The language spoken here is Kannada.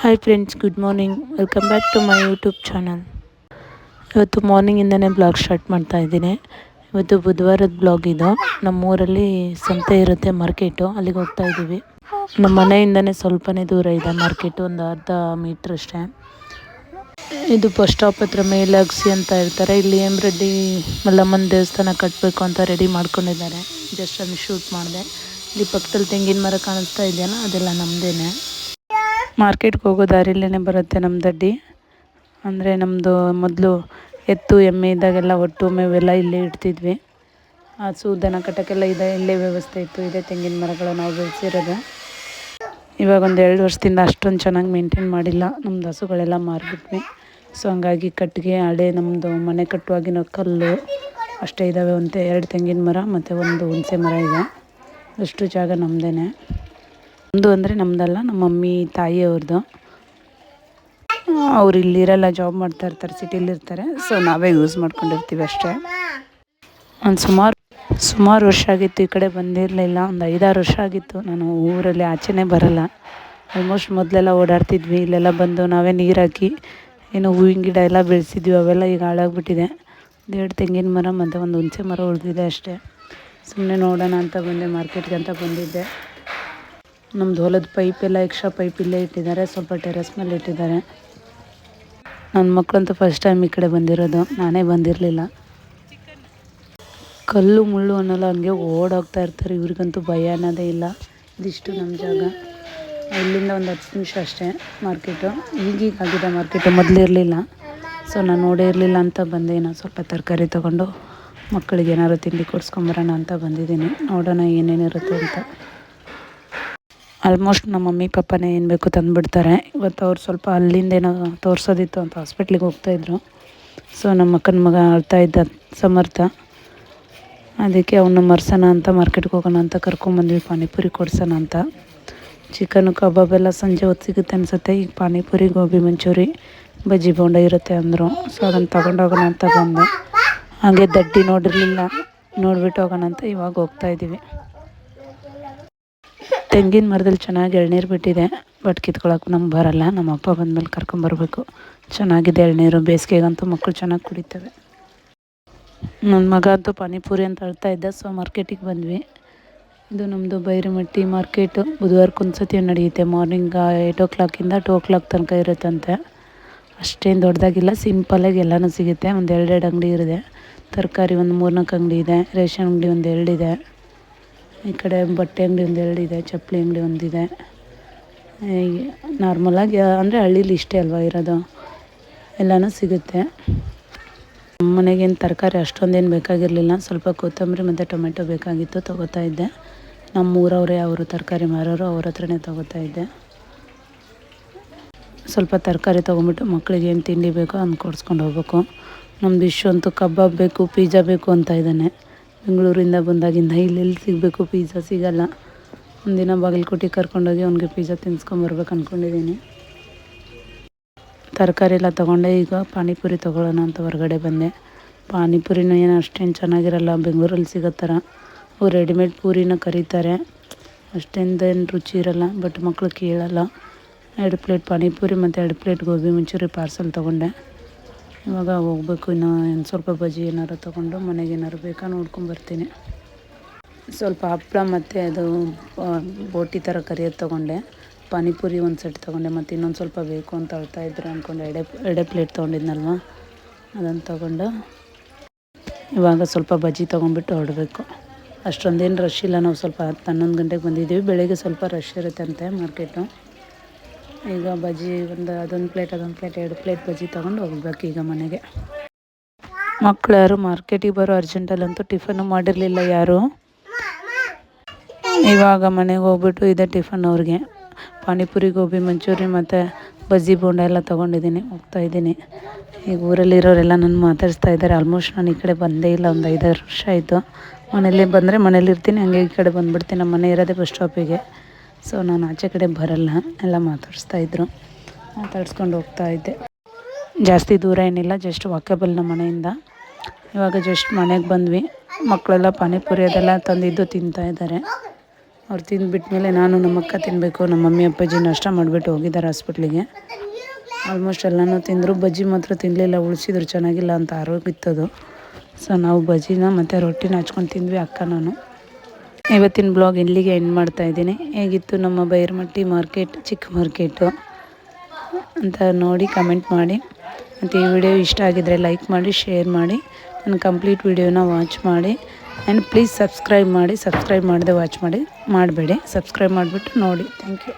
Hi friends good morning welcome back to my YouTube channel ಇವತ್ತು ಮಾರ್ನಿಂಗಿಂದನೇ ಬ್ಲಾಗ್ ಸ್ಟಾರ್ಟ್ ಮಾಡ್ತಾ ಇದ್ದೀನಿ. ಇವತ್ತು ಬುಧವಾರದ ಬ್ಲಾಗ್ ಇದು. ನಮ್ಮೂರಲ್ಲಿ ಸಂತೆ ಇರುತ್ತೆ ಮಾರ್ಕೆಟು ಅಲ್ಲಿಗೆ ಹೋಗ್ತಾ ಇದ್ದೀವಿ. ನಮ್ಮ ಮನೆಯಿಂದನೇ ಸ್ವಲ್ಪನೇ ದೂರ ಇದೆ ಮಾರ್ಕೆಟು ಒಂದು ಅರ್ಧ ಮೀಟ್ರ್ ಅಷ್ಟೇ. ಇದು ಬಸ್ ಸ್ಟಾಪ್ ಹತ್ರ ಮೇಲೆ ಅಗಸಿ ಅಂತ ಇರ್ತಾರೆ ಇಲ್ಲಿ ರೆಡ್ಡಿ ಮಲ್ಲಮ್ಮನ ದೇವಸ್ಥಾನ ಕಟ್ಟಬೇಕು ಅಂತ ರೆಡಿ ಮಾಡ್ಕೊಂಡಿದ್ದಾರೆ. ಜಸ್ಟ್ ಅಲ್ಲಿ ಶೂಟ್ ಮಾಡಿದೆ. ಇಲ್ಲಿ ಪಕ್ಕದಲ್ಲಿ ತೆಂಗಿನ ಮರ ಕಾಣಿಸ್ತಾ ಇದೆಯಲ್ಲ, ಅದೆಲ್ಲ ನಮ್ಮದೇನೆ ಮಾರ್ಕೆಟ್ಗೆ ಹೋಗೋ ದಾರಿಲೇ ಬರುತ್ತೆ ನಮ್ಮ ದಡ್ಡಿ. ಅಂದರೆ ನಮ್ಮದು ಮೊದಲು ಎತ್ತು, ಎಮ್ಮೆ ಇದ್ದಾಗೆಲ್ಲ ಒಟ್ಟು ಮೇವೆಲ್ಲ ಇಲ್ಲೇ ಇಡ್ತಿದ್ವಿ. ಹಸು ದನ ಕಟ್ಟಕ್ಕೆಲ್ಲ ಇದೆ, ಇಲ್ಲೇ ವ್ಯವಸ್ಥೆ ಇತ್ತು, ಇದೆ ತೆಂಗಿನ ಮರಗಳು ನಾವು ಬೆಳೆಸಿರೋದು. ಇವಾಗ ಒಂದು ಎರಡು ವರ್ಷದಿಂದ ಅಷ್ಟೊಂದು ಚೆನ್ನಾಗಿ ಮೇಂಟೈನ್ ಮಾಡಿಲ್ಲ ನಮ್ಮದು ಹಸುಗಳೆಲ್ಲ ಮಾರಿಬಿಟ್ವಿ. ಸೊ ಹಂಗಾಗಿ ಕಟ್ಟಿಗೆ ಹಳೆ ನಮ್ಮದು ಮನೆ ಕಟ್ಟುವಾಗಿನ ಕಲ್ಲು ಅಷ್ಟೇ ಇದ್ದಾವೆ ಒಂದು ಎರಡು ತೆಂಗಿನ ಮರ ಮತ್ತು ಒಂದು ಹುಣಸೆ ಮರ ಇದೆ. ಅಷ್ಟು ಜಾಗ ನಮ್ಮದೇ ನಮ್ಮದು ಅಂದರೆ ನಮ್ಮದಲ್ಲ ನಮ್ಮ ಮಮ್ಮಿ ತಾಯಿಯವ್ರದ್ದು ಅವ್ರು ಇಲ್ಲಿರಲ್ಲ ಜಾಬ್ ಮಾಡ್ತಾ ಇರ್ತಾರೆ ಸಿಟಿಲಿರ್ತಾರೆ ಸೊ ನಾವೇ ಯೂಸ್ ಮಾಡ್ಕೊಂಡಿರ್ತೀವಿ ಅಷ್ಟೇ. ಒಂದು ಸುಮಾರು ಸುಮಾರು ವರ್ಷ ಆಗಿತ್ತು ಈ ಕಡೆ ಬಂದಿರಲಿಲ್ಲ ಒಂದು ಐದಾರು ವರ್ಷ ಆಗಿತ್ತು. ನಾನು ಊರಲ್ಲಿ ಆಚೆನೇ ಬರಲ್ಲ. ಆಲ್ಮೋಸ್ಟ್ ಮೊದಲೆಲ್ಲ ಓಡಾಡ್ತಿದ್ವಿ. ಇಲ್ಲೆಲ್ಲ ಬಂದು ನಾವೇ ನೀರು ಹಾಕಿ ಏನು ಹೂವಿನ ಗಿಡ ಎಲ್ಲ ಬೆಳೆಸಿದ್ವಿ. ಅವೆಲ್ಲ ಈಗ ಹಾಳಾಗ್ಬಿಟ್ಟಿದೆ. ಎರಡು ತೆಂಗಿನ ಮರ ಮತ್ತು ಒಂದು ಹುಣಸೆ ಮರ ಉಳಿದಿದೆ ಅಷ್ಟೇ. ಸುಮ್ಮನೆ ನೋಡೋಣ ಅಂತ ಬಂದೆ ಮಾರ್ಕೆಟ್ಗೆ ಅಂತ ಬಂದಿದ್ದೆ. ನಮ್ಮದು ಹೊಲದ ಪೈಪ್ ಎಲ್ಲ ಎಕ್ಸ್ಟ್ರಾ ಪೈಪ್ ಇಲ್ಲೇ ಇಟ್ಟಿದ್ದಾರೆ, ಸ್ವಲ್ಪ ಟೆರೆಸ್ ಮೇಲೆ ಇಟ್ಟಿದ್ದಾರೆ. ನನ್ನ ಮಕ್ಕಳಂತೂ ಫಸ್ಟ್ ಟೈಮ್ ಈ ಕಡೆ ಬಂದಿರೋದು, ನಾನೇ ಬಂದಿರಲಿಲ್ಲ. ಕಲ್ಲು ಮುಳ್ಳು ಅನ್ನೋಲ್ಲ ಹಂಗೆ ಓಡೋಗ್ತಾ ಇರ್ತಾರೆ, ಇವ್ರಿಗಂತೂ ಭಯ ಅನ್ನೋದೇ ಇಲ್ಲ. ಇದಿಷ್ಟು ನಮ್ಮ ಜಾಗ. ಇಲ್ಲಿಂದ ಒಂದು ಹತ್ತು ನಿಮಿಷ ಅಷ್ಟೇ ಮಾರ್ಕೆಟು ಈಗೀಗ ಆಗಿದೆ ಮಾರ್ಕೆಟು ಮೊದಲು ಇರಲಿಲ್ಲ. ಸೊ ನಾನು ನೋಡೇ ಇರಲಿಲ್ಲ ಅಂತ ಬಂದೆ ನಾನು ಸ್ವಲ್ಪ ತರಕಾರಿ ತೊಗೊಂಡು ಮಕ್ಕಳಿಗೆ ಏನಾದ್ರು ತಿಂಡಿ ಕೊಡಿಸ್ಕೊಂಬರೋಣ ಅಂತ ಬಂದಿದ್ದೀನಿ. ನೋಡೋಣ ಏನೇನಿರುತ್ತೆ ಅಂತ. ಆಲ್ಮೋಸ್ಟ್ ನಮ್ಮ ಮಮ್ಮಿ, ಪಪ್ಪನೇ ಏನು ಬೇಕು ತಂದುಬಿಡ್ತಾರೆ. ಇವತ್ತು ಅವ್ರು ಸ್ವಲ್ಪ ಅಲ್ಲಿಂದ ಏನೋ ತೋರಿಸೋದಿತ್ತು ಅಂತ ಹಾಸ್ಪಿಟ್ಲಿಗೆ ಹೋಗ್ತಾಯಿದ್ರು ಸೊ ನಮ್ಮ ಅಕ್ಕನ ಮಗ ಅಳ್ತಾ ಇದ್ದ ಸಮರ್ಥ. ಅದಕ್ಕೆ ಅವನು ಮರ್ಸೋಣ ಅಂತ ಮಾರ್ಕೆಟ್ಗೆ ಹೋಗೋಣ ಅಂತ ಕರ್ಕೊಂಬಂದ್ವಿ ಪಾನಿಪುರಿ ಕೊಡ್ಸೋಣ ಅಂತ. ಚಿಕನು, ಕಬಾಬ್ ಎಲ್ಲ ಸಂಜೆ ಹೊತ್ತು ಸಿಗುತ್ತೆ ಅನಿಸುತ್ತೆ. ಈಗ ಪಾನಿಪುರಿ, ಗೋಬಿ ಮಂಚೂರಿ, ಬಜ್ಜಿ ಬೋಂಡ ಇರುತ್ತೆ ಅಂದರು. ಸೊ ಅದನ್ನು ತಗೊಂಡೋಗೋಣ ಅಂತ ಬಂದೆ. ಹಾಗೆ ದಡ್ಡಿ ನೋಡಿರಲಿಲ್ಲ. ನೋಡ್ಬಿಟ್ಟು ಹೋಗೋಣ ಅಂತ ಇವಾಗ ಹೋಗ್ತಾ ಇದ್ದೀವಿ. ತೆಂಗಿನ ಮರದಲ್ಲಿ ಚೆನ್ನಾಗಿ ಎಳ್ನೀರು ಬಿಟ್ಟಿದೆ. ಬಟ್ ಕಿತ್ಕೊಳ್ಳೋಕೆ ನಮ್ಗೆ ಬರಲ್ಲ. ನಮ್ಮ ಅಪ್ಪ ಬಂದಮೇಲೆ ಕರ್ಕೊಂಬರ್ಬೇಕು ಚೆನ್ನಾಗಿದೆ ಎಳ್ನೀರು. ಬೇಸಿಗೆಗಂತೂ ಮಕ್ಕಳು ಚೆನ್ನಾಗಿ ಕುಡಿತವೆ. ನನ್ನ ಮಗ ಅಂತೂ ಪಾನಿಪುರಿ ಅಂತ ಹೇಳ್ತಾ ಇದ್ದ. ಸೊ ಮಾರ್ಕೆಟಿಗೆ ಬಂದ್ವಿ. ಇದು ನಮ್ಮದು ಬೈರಮಟ್ಟಿ ಮಾರ್ಕೆಟು ಬುಧವಾರಕ್ಕೊಂದು ಸತಿ ನಡೆಯುತ್ತೆ. ಮಾರ್ನಿಂಗ್ ಏಯ್ಟ್ ಓ ಕ್ಲಾಕಿಂದ ಟು ಓ ಕ್ಲಾಕ್ ತನಕ ಇರುತ್ತಂತೆ. ಅಷ್ಟೇನು ದೊಡ್ಡದಾಗಿಲ್ಲ ಸಿಂಪಲಾಗಿ ಎಲ್ಲನೂ ಸಿಗುತ್ತೆ. ಒಂದು ಎರಡೆರಡು ಅಂಗಡಿ ಇರಿದೆ ತರಕಾರಿ ಒಂದು ಮೂರ್ನಾಲ್ಕು ಅಂಗಡಿ ಇದೆ. ರೇಷನ್ ಅಂಗಡಿ ಒಂದು ಎರಡಿದೆ ಈ ಕಡೆ ಬಟ್ಟೆ ಅಂಗಡಿ ಒಂದು ಎರಡಿದೆ ಚಪ್ಪಲಿ ಅಂಗಡಿ ಒಂದಿದೆ ನಾರ್ಮಲಾಗಿ ಅಂದರೆ ಹಳ್ಳೀಲಿ ಇಷ್ಟೇ ಅಲ್ವಾ ಇರೋದು? ಎಲ್ಲನೂ ಸಿಗುತ್ತೆ. ಮನೆಗೇನು ತರಕಾರಿ ಅಷ್ಟೊಂದೇನು ಬೇಕಾಗಿರಲಿಲ್ಲ. ಸ್ವಲ್ಪ ಕೊತ್ತಂಬರಿ ಮತ್ತು ಟೊಮೆಟೊ ಬೇಕಾಗಿತ್ತು, ತೊಗೋತಾ ಇದ್ದೆ. ನಮ್ಮ ಊರವರೇ ಅವರು ತರಕಾರಿ ಮಾರೋರು ಅವ್ರ ಹತ್ರನೇ ತೊಗೋತಾ ಇದ್ದೆ. ಸ್ವಲ್ಪ ತರಕಾರಿ ತೊಗೊಂಬಿಟ್ಟು ಮಕ್ಕಳಿಗೆ ಏನು ತಿಂಡಿ ಬೇಕೋ ಅದನ್ನು ಕೊಡಿಸ್ಕೊಂಡು ಹೋಗ್ಬೇಕು. ನಮ್ಮದು ಇಶ್ಯೂ ಅಂತೂ ಕಬಾಬ್ ಬೇಕು, ಪಿಜ್ಜಾ ಬೇಕು ಅಂತ ಇದ್ದಾನೆ. ಬೆಂಗಳೂರಿಂದ ಬಂದಾಗಿಂದ ಇಲ್ಲಿ ಎಲ್ಲಿ ಸಿಗಬೇಕು ಪಿಜ್ಜಾ ಸಿಗಲ್ಲ. ಒಂದಿನ ಬಾಗಲಕೋಟೆ ಕರ್ಕೊಂಡೋಗಿ ಅವ್ನಿಗೆ ಪಿಜ್ಜಾ ತಿನ್ಸ್ಕೊಂಬರ್ಬೇಕು ಅಂದ್ಕೊಂಡಿದ್ದೀನಿ ತರಕಾರಿ ಎಲ್ಲ ತೊಗೊಂಡೆ, ಈಗ ಪಾನಿಪುರಿ ತೊಗೊಳ್ಳೋಣ ಅಂತ ಹೊರಗಡೆ ಬಂದೆ. ಪಾನಿಪುರಿನೂ ಏನು ಅಷ್ಟೇನು ಚೆನ್ನಾಗಿರಲ್ಲ, ಬೆಂಗಳೂರಲ್ಲಿ ಸಿಗೋ ಥರ. ಅವ್ರು ರೆಡಿಮೇಡ್ ಪೂರಿನ ಕರೀತಾರೆ. ಅಷ್ಟೇಂದೇನು ರುಚಿ ಇರಲ್ಲ ಬಟ್ ಮಕ್ಕಳು ಕೇಳಲ್ಲ. ಎರಡು ಪ್ಲೇಟ್ ಪಾನಿಪುರಿ ಮತ್ತು ಎರಡು ಪ್ಲೇಟ್ ಗೋಬಿ ಮಂಚೂರಿ ಪಾರ್ಸಲ್ ತೊಗೊಂಡೆ. ಇವಾಗ ಹೋಗ್ಬೇಕು, ಇನ್ನು ಇನ್ನು ಸ್ವಲ್ಪ ಬಜ್ಜಿ ಏನಾರು ತೊಗೊಂಡು ಮನೆಗೆ ಏನಾರು ಬೇಕಾ ನೋಡ್ಕೊಂಬರ್ತೀನಿ ಸ್ವಲ್ಪ ಹಪ್ಪಳ ಮತ್ತು ಅದು ಬೋಟಿ ಥರ ಕರಿಯೋದು ತೊಗೊಂಡೆ. ಪಾನಿಪುರಿ ಒಂದು ಸೆಟ್ ತೊಗೊಂಡೆ, ಮತ್ತು ಇನ್ನೊಂದು ಸ್ವಲ್ಪ ಬೇಕು ಅಂತ ಹೇಳ್ತಾ ಇದ್ರು ಅಂದ್ಕೊಂಡು ಎಡೆ ಎಡೆ ಪ್ಲೇಟ್ ತೊಗೊಂಡಿದ್ನಲ್ವ? ಅದನ್ನು ತೊಗೊಂಡು ಇವಾಗ ಸ್ವಲ್ಪ ಬಜ್ಜಿ ತೊಗೊಂಡ್ಬಿಟ್ಟು ಹೊರಡಬೇಕು ಅಷ್ಟೊಂದೇನು ರಶ್ ಇಲ್ಲ. ನಾವು ಸ್ವಲ್ಪ ಹತ್ತು ಹನ್ನೊಂದು ಗಂಟೆಗೆ ಬಂದಿದ್ದೀವಿ ಬೆಳಗ್ಗೆ ಸ್ವಲ್ಪ ರಶ್ ಇರುತ್ತೆ ಅಂತೆ ಮಾರ್ಕೆಟು. ಈಗ ಬಜ್ಜಿ ಒಂದು, ಅದೊಂದು ಪ್ಲೇಟ್ ಅದೊಂದು ಪ್ಲೇಟ್ ಎರಡು ಪ್ಲೇಟ್ ಬಜ್ಜಿ ತೊಗೊಂಡು ಹೋಗ್ಬೇಕು ಈಗ ಮನೆಗೆ. ಮಕ್ಕಳು ಯಾರು ಮಾರ್ಕೆಟಿಗೆ ಬರೋ ಅರ್ಜೆಂಟಲ್ಲಂತೂ ಟಿಫನು ಮಾಡಿರಲಿಲ್ಲ ಯಾರು. ಇವಾಗ ಮನೆಗೆ ಹೋಗ್ಬಿಟ್ಟು ಇದೆ ಟಿಫನ್ ಅವ್ರಿಗೆ. ಪಾನಿಪುರಿ, ಗೋಬಿ ಮಂಚೂರಿ ಮತ್ತು ಬಜ್ಜಿ ಬೋಂಡ ಎಲ್ಲ ತೊಗೊಂಡಿದ್ದೀನಿ, ಹೋಗ್ತಾ ಇದ್ದೀನಿ. ಈಗ ಊರಲ್ಲಿರೋರೆಲ್ಲ ನನ್ನ ಮಾತಾಡಿಸ್ತಾ ಇದ್ದಾರೆ. ಆಲ್ಮೋಸ್ಟ್ ನಾನು ಈ ಕಡೆ ಬಂದೇ ಇಲ್ಲ, ಒಂದು ಐದಾರು ವರ್ಷ ಆಯಿತು. ಮನೇಲಿ ಬಂದರೆ ಮನೇಲಿ ಇರ್ತೀನಿ ಹಂಗೆ ಈ ಕಡೆ ಬಂದುಬಿಡ್ತೀನಿ. ನಮ್ಮ ಮನೆ ಇರೋದೇ ಬಸ್ ಸ್ಟಾಪಿಗೆ ಸೊ ನಾನು ಆಚೆ ಕಡೆ ಬರಲ್ಲ. ಎಲ್ಲ ಮಾತಾಡಿಸ್ತಾ ಇದ್ರು. ಮಾತಾಡಿಸ್ಕೊಂಡು ಹೋಗ್ತಾ ಇದ್ದೆ. ಜಾಸ್ತಿ ದೂರ ಏನಿಲ್ಲ ಜಸ್ಟ್ ವಾಕೇಬಲ್ ನಮ್ಮ ಮನೆಯಿಂದ. ಇವಾಗ ಜಸ್ಟ್ ಮನೆಗೆ ಬಂದ್ವಿ. ಮಕ್ಕಳೆಲ್ಲ ಪಾನಿಪುರಿ ಅದೆಲ್ಲ ತಂದಿದ್ದು ತಿಂತಾ ಇದ್ದಾರೆ. ಅವ್ರು ತಿಂದುಬಿಟ್ಮೇಲೆ ನಾನು ನಮ್ಮ ಅಕ್ಕ ತಿನ್ನಬೇಕು ನಮ್ಮ ಮಮ್ಮಿ, ಅಪ್ಪಾಜಿ ನಾಷ್ಟ ಮಾಡಿಬಿಟ್ಟು ಹೋಗಿದ್ದಾರೆ ಹಾಸ್ಪಿಟ್ಲಿಗೆ. ಆಲ್ಮೋಸ್ಟ್ ಎಲ್ಲನೂ ತಿಂದರು. ಬಜ್ಜಿ ಮಾತ್ರ ತಿನ್ನಲಿಲ್ಲ ಉಳಿಸಿದ್ರು ಚೆನ್ನಾಗಿಲ್ಲ ಅಂತ ಆರೋಗ್ಯ ಇತ್ತದು. ಸೊ ನಾವು ಬಜ್ಜಿನ ಮತ್ತು ರೊಟ್ಟಿನ ಹಚ್ಕೊಂಡು ತಿಂದ್ವಿ ಅಕ್ಕ ನಾನು ಇವತ್ತಿನ ಬ್ಲಾಗ್ ಇಲ್ಲಿಗೆ ಎಂಡ್ ಮಾಡ್ತಾ ಇದ್ದೀನಿ. ಹೇಗಿತ್ತು ನಮ್ಮ ಬೈರಮಟ್ಟಿ ಮಾರ್ಕೆಟ್, ಚಿಕ್ಕ ಮಾರ್ಕೆಟು? ಅಂತ ನೋಡಿ ಕಮೆಂಟ್ ಮಾಡಿ. ಮತ್ತು ಈ ವಿಡಿಯೋ ಇಷ್ಟ ಆಗಿದರೆ ಲೈಕ್ ಮಾಡಿ ಶೇರ್ ಮಾಡಿ. ನನ್ನ ಕಂಪ್ಲೀಟ್ ವಿಡಿಯೋನ ವಾಚ್ ಮಾಡಿ. ಆ್ಯಂಡ್ ಪ್ಲೀಸ್ ಸಬ್ಸ್ಕ್ರೈಬ್ ಮಾಡಿ. ಸಬ್ಸ್ಕ್ರೈಬ್ ಮಾಡಿದೆ ವಾಚ್ ಮಾಡಿ. ಮಾಡಬೇಡಿ. ಸಬ್ಸ್ಕ್ರೈಬ್ ಮಾಡಿಬಿಟ್ಟು ನೋಡಿ. Thank you